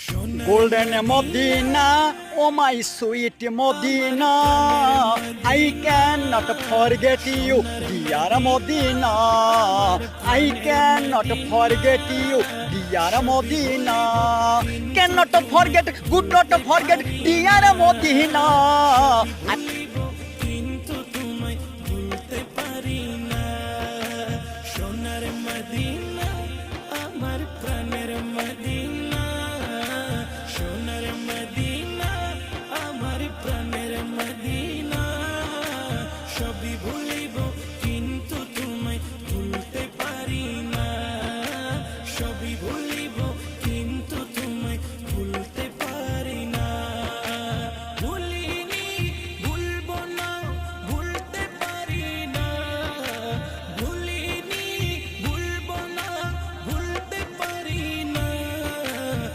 Golden Madina oh my sweet Madina I can not forget you dear Madina I can not forget you dear Madina can not forget good not forget dear Madina আমার প্রাণে ভুলিব কিন্তু তুমি ভুলতে পারি না। সবই ভুলিব